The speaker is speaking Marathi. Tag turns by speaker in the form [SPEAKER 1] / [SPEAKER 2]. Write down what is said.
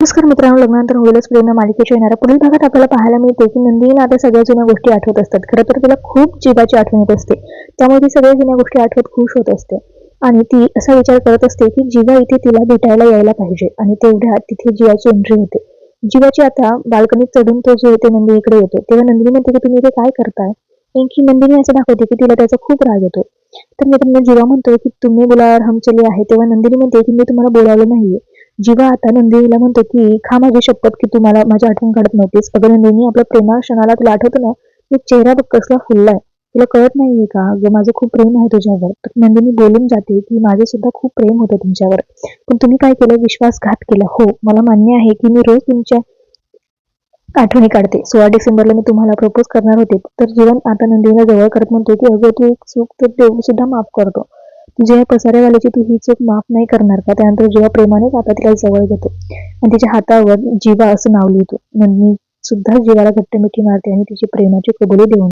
[SPEAKER 1] नमस्कार मित्रांनो लग्नानंतर होईलच प्रेम मालिकेच्या येणाऱ्या पुढील भागात आपल्याला पाहायला मिळते की नंदिनीला आता सगळ्या जुन्या गोष्टी आठवत असतात. खरं तर तिला खूप जीवाची आठवण येत असते. त्यामुळे ती सगळ्या जुन्या गोष्टी आठवत खुश होत असते. आणि ती असा विचार करत असते की जीवा इथे तिला भेटायला यायला पाहिजे आणि तेवढ्यात तिथे जीवाची एंट्री होते. जीवाची आता बाल्कनीत चढून तो जो येते नंदिनीकडे येतो. तेव्हा नंदिनी म्हणते की तुम्ही इथे काय करताय? की नंदिनी असं दाखवते की तिला त्याचा खूप राग येतो. तर मित्रांनो जीवा म्हणतो की तुम्ही बोलावर हम चले आहे. तेव्हा नंदिनी म्हणते की मी तुम्हाला बोलावलं नाहीये. जीवा आता नंदिनीला म्हणतो की खा माझी शपथ की तुम्हाला माझी आठवण काढत नव्हतीस. अगं नंदिनी आपल्या प्रेमा क्षणाला तुला आठवतं ना की चेहरा बघ कसला फुललाय. तुला कळत नाहीये का अगं माझं खूप प्रेम आहे तुझ्यावर. तर नंदिनी बोलून जाते की माझे सुद्धा खूप प्रेम होतं तुमच्यावर. पण तुम्ही काय केलं? विश्वासघात केला. हो मला मान्य आहे की मी रोज तुमच्या आठवणी काढते. सोळा डिसेंबरला मी तुम्हाला प्रपोज करणार होते. तर जीवन आता नंदिनीला जवळ करत म्हणतो की अगं तू एक चूक तर देव सुद्धा माफ करतो. जेव्हा या पसारेवाल्याची तू ही चूक माफ नाही करणार का? त्यानंतर जेव्हा प्रेमानेच आता तिला जवळ घेतो. आणि तिच्या हातावर जीवा असं नाव लिहितो. नंदिनी सुद्धा जीवाला घट्ट मिठी मारते आणि तिची प्रेमाची कबुली देऊन